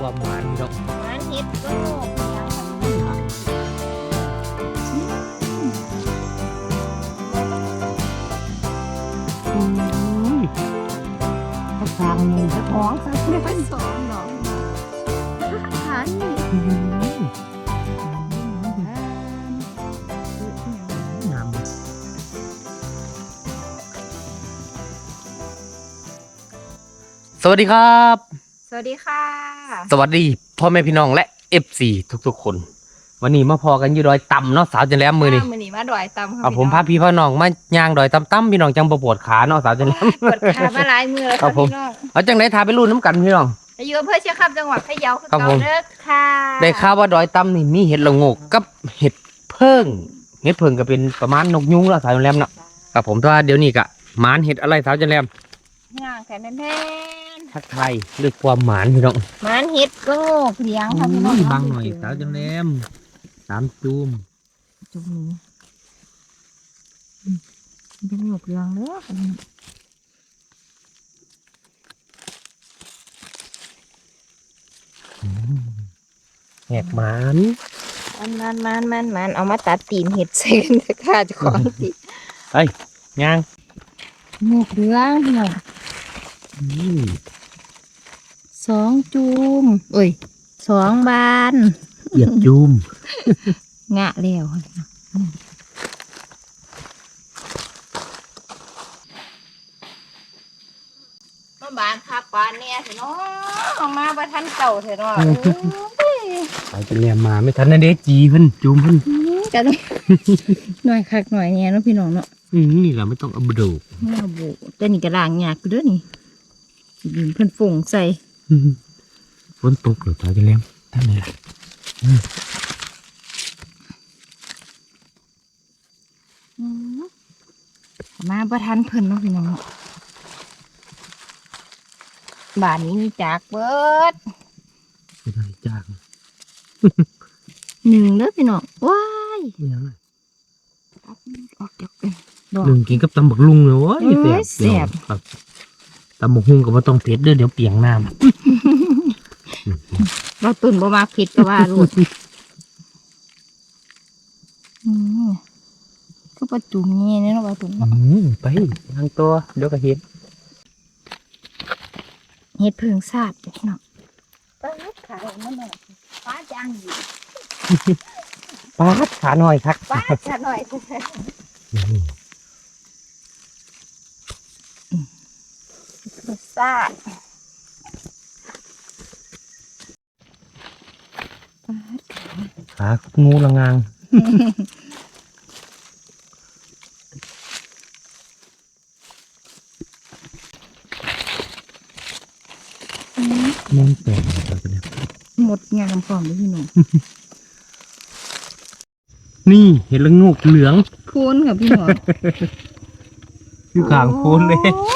ความหวานพี่น้องมันเฮ็ดลูกเลี้ยงมันอืมข้าวสารนี่จะท้องซะไม่ค่อยสอนหรอกหันสวัสดีครับ สวัสดีค่ะ สวัสดีพ่อแม่พี่น้องและ FC ทุกๆ คน วันนี้มาพอกันอยู่ดอยต่ำเนาะสาวจันแหลมมือนี่มือนี้มาดอยตำค่ะเอาผมพาพี่พ่อน้องมาย่างดอยต่ำๆพี่น้องจังบ่ปวดขาเนาะสาวจันแหลมปวดขามาหลายมือแล้วครัค่ะบผมพี่น้องเอาจังไดทาไปรุ่นน้ำกันพี่น้องอายุอำเภอเชียงคำจังหวัดพะเยาคือครับเก่าผมเด้อค่ะได้ข่าวว่าดอยต่ำนี่มีเห็ดละโงกกับเห็ดเพิ่งเห็ดเพิ่งก็เป็นประมาณนกยุงแล้วสาวจันแหลมเนาะครับผมแต่ว่าเดี๋ยวนี้ก็หมานเห็ดอะไรสาวจันแหลม ย่างแค่แน่นทักไทายด้วยความหมานพี่น้องๆมันเฮ็ดลูกเลี้ยงค่ะพี่น้องอุ้ยบังหน่อยสาวจันแหลมสามจูมจุ่มนี้อืมเป็นหยกเลี้ยงเด้อแหกหมานมันมันมันมันมันเอามาตัดตีนเห็ดเซนเด้อค่ะเจ้าของตีย่าง หยกเลี้ยงพี่น้องอืม สองจูมเอ้ยสองบานเหยียบจูมงะแล้วมาบานคักบานเนี่ยเถอะเนาะเอามาบ่ทันเก่าเถอะเนาะเอ้ยสาวจันแหลมมาไม่ทันนะเด้จีเพิ่นจูมเพิ่นกันหน่อยคักหน่อยเนี่ยเนาะพี่น้องเนาะอืมนี่แหละไม่ต้องเอาบดูแม่บุแต่นี่กระด่างยากอยู่เด้อนี่ สิดินเพิ่นฝงใส่ฝนตกหรือสาวจันแหลมท่านไหนล่ะอืมมาบ่ทันเพิ่นเนาะพี่น้องเนาะบ้านนี้มีจากเบิดไม่ได้จ้างหนึ่งเด้อพี่น้องว้ายไม่ยังไงออกจากกันดอกหนึ่งกินกับตำบักลุงเลยเว้ยเอ้ยแซ่บแซ่บครับ ตำบักหุ่งก็บ่ต้องเผ็ดเด้อเดี๋ยวเปียงน้เราตุนบ่มาผิดก็ว่าลูกอืมก็ประจุมนี่เนี่ยเนาะว่าตุนำเนาะอืมไปทางตัวเดี๋ยวก็เห็นเฮ็ดเพิงซาดพี่น้องป้าขายมันหน่อยป้าจังอยู่ปาดขาหน่อยครับป้าจะหน่อย ซาดขางูละงางแม่นแปลกครับเนี่ยหมดงามพร้อมเลยพี่น้องนี่เห็นละงูกเหลืองพูนค่ะพี่น้องอยู่ขางโพนเลยโอ้ยเออ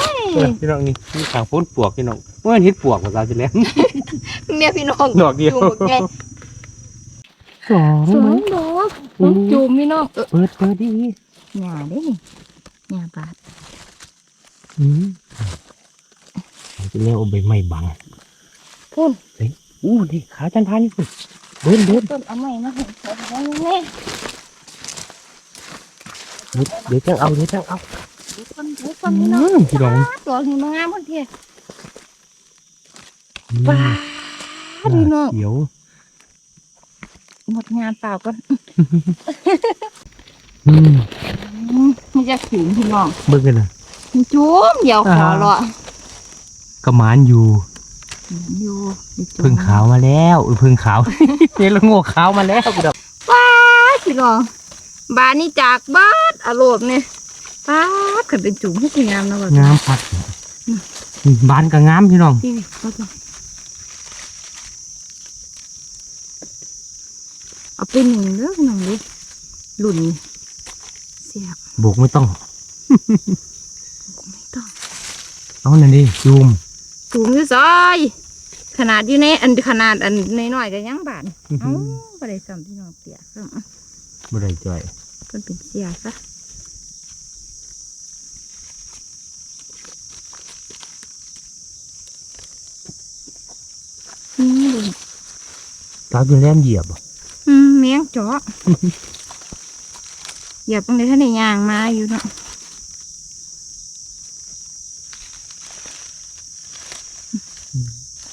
พี่น้องนี่อยู่ขางโพนปวกพี่น้องเมื่อเห็ดปวกกับเราจะแล้วเนี่ยพี่น้องดอกเดียวจูบไงสองสองดอกโอ้จูบพี่น้องเออเปิดเปิดดีหยาเด้นี่หยาบาดอืมเราจะเรียกว่าใบไม้บังพูนอู้ดิขาจันทานนี่คุณเดินเดินต้นเอาใหม่มาให้เอาไว้แน่เดี๋ยวจะเอาเดี๋ยวจะเอา ดูคนดูคนพี่น้องอืมพี่น้องดอกนี่มางามพุ่นเทียอืมว้าพี่น้องเขียวหมดงานเปล่าก่อนอืมอืมนี่จะขืนพี่น้องเบิ่งกันนะจุ้มเดี๋ยวขอรอกระมานอยู่อยู่อยู่จุ้มพึ่งขาวมาแล้วเออพึ่งขาวเจละโง่ขาวมาแล้วพี่ดอกว้าพี่น้องบานนี่จากบ้านอารมณ์เนี่ย ป้าดขันเป็นจุ๋มให้สวยงามนะแบบงามพัดบานก็งามพี่น้องนี่ก็จะเอาเป็นหนึ่งเด้อหนึ่งดิหลุ่นเสียบโบกไม่ต้องไม่ต้อง เอานั่นดิจูมสูงอยู่ซอยขนาดอยู่ในอันขนาดอันน้อยๆก็ยังบานเอ้าบ่ได้ซ้ำพี่น้องเปียกซ้ำบ่ได้จ่อยเพิ่นเป็นเสียซะ อืมดูสาวจนแลมเหยียบบ่อืมแมงเจาะเหยียบตรงนี้ท่านในยางมาอยู่เนาะ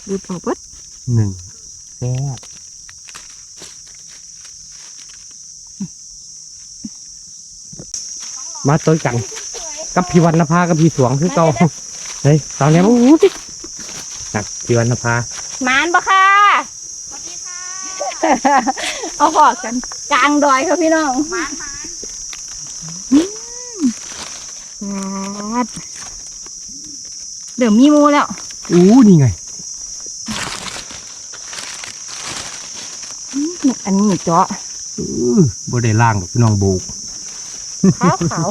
ดูดออกเบิดหนึ่งแซ่บมาตัวกันกับพี่วันนภากับพี่สวงคือเก่าเฮ้ยตอนนี้โอ้โหนักพี่วันนภา มานปะค่ะสวัสดีค่ะเอาหอกกัน กลางดอยค่ะพี่น้องมานมานเดี๋ยวมีหมูแล้ว อู้นี่ไง อันนี้เจาะอู้บ่ได้ล่างหรอกพี่น้องโบกขาวขาว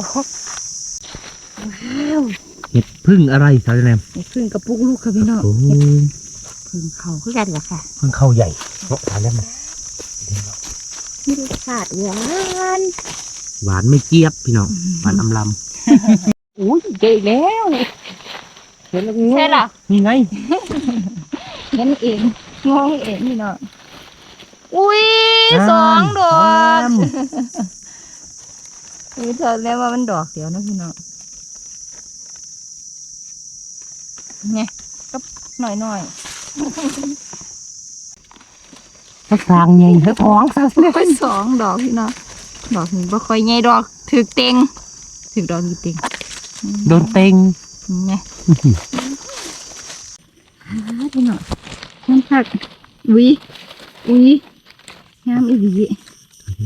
เห็ดพึ่งอะไรสาวแนมนี่พึ่งกระปุกลูกค่ะพี่น้องโอ้เฮ็ดย พึ่งเขาคือกันเหรอค่ะพึ่งเข้าใหญ่เนาะสาวแนมนะไม่ได้ขาดหวานหวานไม่เจี๊ยบพี่น้องหวานอำลำอุ้ยเจอแล้วเห็นแล้วงงใช่เหรอนี่ไงเห็นเองงงเองพี่น้องอุ้ยอ่าสองดอกสองอุ้ยเธอแล้วว่ามันดอกเดียวนะพี่น้องไงก็หน่อยหน่อย ถ้าสร้างใหญ่เธอท้องซะๆค่อยสองดอกพี่น้องดอกหนึ่งบ่ค่อยใหญ่ดอกถือเต็งถือดอกกี่เต็งโดนเต็งไงหาพี่น้องมันผักอุ้ยอุ้ยงามอีหลี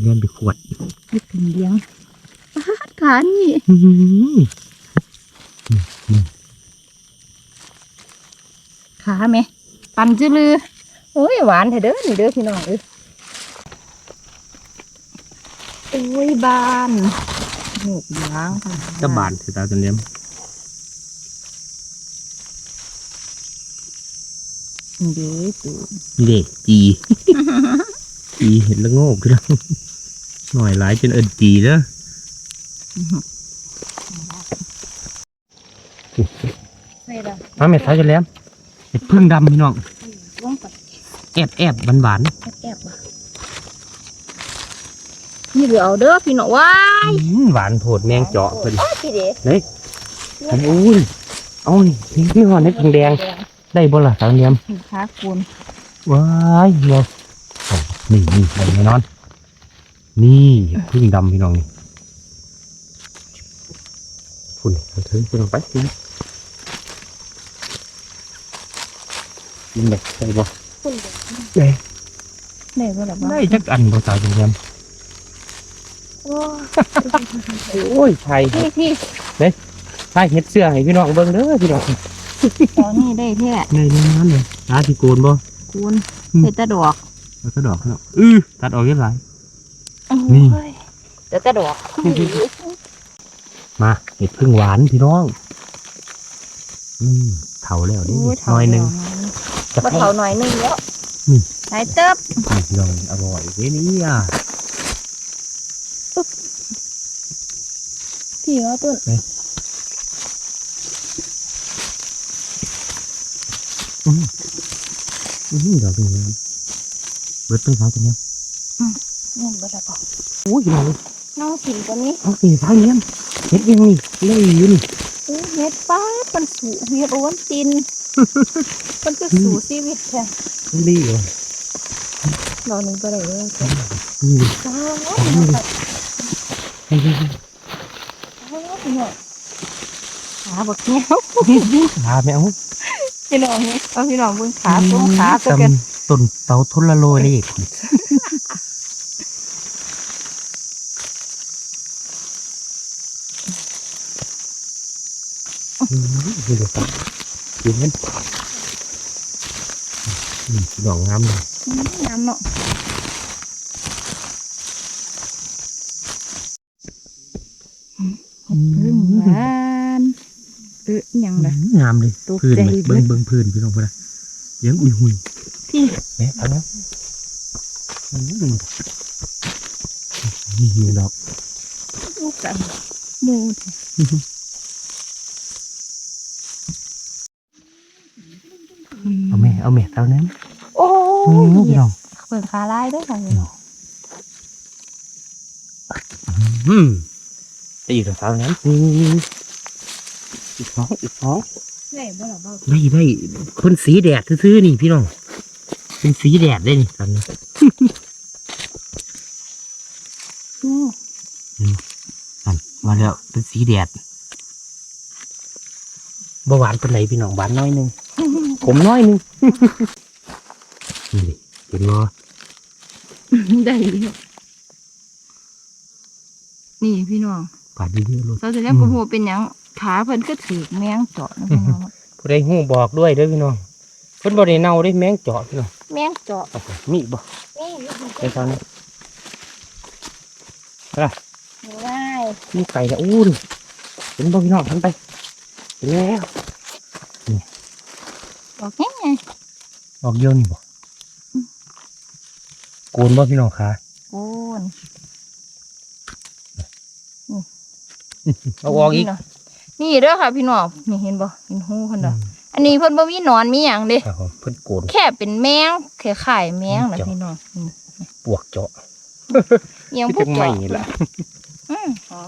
เงินไปขวดยึดถึงเลี้ยงปาดขานี่อื้อหือขาไหม ปั่นจื้อลือโอ้ยหวานเถอะเด้อนี่เด้อพี่น้องเอ้ยโอ้ยบานหมูกยางค่ะจะบานเสียตาจนเลี้ยมเด้อจูเด็กจีจีเห็นแล้วโง่พี่น้องหน่อยหลายจนเอินจีเด้อใส่ละมาเม็ดท้ายจนเลี้ยม เห็ดพึ่งดำพี่น้องลงไปแอบแอบหวานหวานแอบๆบ่นี่เดี๋ยวเอาเด้อพี่น้องว้าๆยอื้อหวานโผดแมงเจาะเพิ่นโอ้ยพี่เด้โอ้ยเอานี่นี่หอนเห็ดพึ่งแดง ได้บ่ล่ะสาวเลี้ยมขาคูณว้ายเดียวโอ้นี่นี่ได้แน่นอน นี่เห็ดพึ่งดำพี่น้องนี่ฝุ่นเอาถึงพี่น้องไปกิน นแบบได้บ่คุณได้ได้บ่ล่ะบ่ได้จักอันบ่สาวจนเลี้ยมโอ้ยโอ้ยไทยพี่พี่ไทยเฮ็ดเสื้อให้พี่น้องเบิ่งเด้อพี่น้องตอนนี้ได้แท้ในนี้นั่นเลยตาที่โกนบ่คูณอืมเฮ็ดแต่ดอกแล้วก็ดอกเนาะอื้อตัดออกเยอะหลาย นี่ โอ้ยเดี๋ยวแต่ดอกมาเห็ดพึ่งหวานพี่น้องอืมเถาแล้วนี่โอ้ยหน่อยหนึงจะ บ่ให้เท่าหน่อยหนึงแล้วนี่หายเติบพี่น้องอร่อยเว้ยนี่อะพี่ว่าต้นอื้อดอกนี้งามเบิดเป็นเขาตัวเนี้ยนี่บ่ได้บอกโอ้ยพี่น้องน้องสิงตัวนี้เอาสิเท้าเนี้ยเห็ดยังนี่เลยอยู่นี่โอ้ยเฮ็ดป้าดมันสูเฮ็ดโอนติน มันก็สู่ชีวิตแท้เลยเหรอดอกหนึงก็ได้เลยจ้ะนี่ว้าวนี่นี่นี่ขาบักเนี้ยวนี่ขาแมวพี่น้องนี่เอาพี่น้องเบิ่งขาตรงขาซะจเกินำต้นเตาทุนละโลเลยอีกอืม เดี๋ยวก่อนกินมันอืมดอกงามเลยน้ำเนาะพึ่งหวานเอ้ยยังล่ะงามเลยตกพื้นใจไหมเบิเบิ้ดงเบิ้งพื้นพี่น้องเพื่อนเลี้ยงอุยหุยพี่แม่เอาแล้วอืมนี่มีดอกลูกกันหมูแท้ เอาแม่เอาแม่เอานั้นโอ้พี่น้องเปิดขาลายด้วยค่ะพี่น้องอืมจะอยู่ตรงสาวนั้นนี่อีกสองอีกสองได้บ่ล่ะบ่ไม่ไม่คนสีแดดซื่อๆนี่พี่น้องเป็นสีแดดได้นี่ตอนนี้อืออันมาแล้วเป็นสีแดดบ่หวานเป็นไหนพี่น้องหวานน้อยหนึง ผมน้อยหนึงนี่เป็นบ่ได้อยู่นี่พี่น้องปาดดีๆลูกเราจะเรียกบ่ฮู้ว่าเป็นหยังขาเพิ่นก็ถือแมงเจาะนะพี่น้องผู้ใดหูบอกด้วยเด้อพี่น้องเพิ่นบ่ได้เน่าได้แมงเจาะพี่น้องแมงเจาะโอ้โหมีบ่นี่อยู่ไปตอนนี้ได้มีไก่แล้วอู้ดิเห็นบ่พี่น้องทันไปเห็นแล้ว บอกแง่ไงออกเดียวนี่บ่โกนบ่พี่น้องคะโอ้นเอาออกอีกนี่เด้อค่ะพี่น้องนี่เห็นบ่เห็นหูเพิ่นเด้ออันนี้เพิ่นบ่มีหนอนมีหยังเด้ครับผมเพิ่นโกนแค่เป็นแมงแค่ไข่แมงนะเจาะพี่น้องอืมปวกเจาะอิหยังพวจักงไม่เจาะนี่ล่ะอืมอ๋อ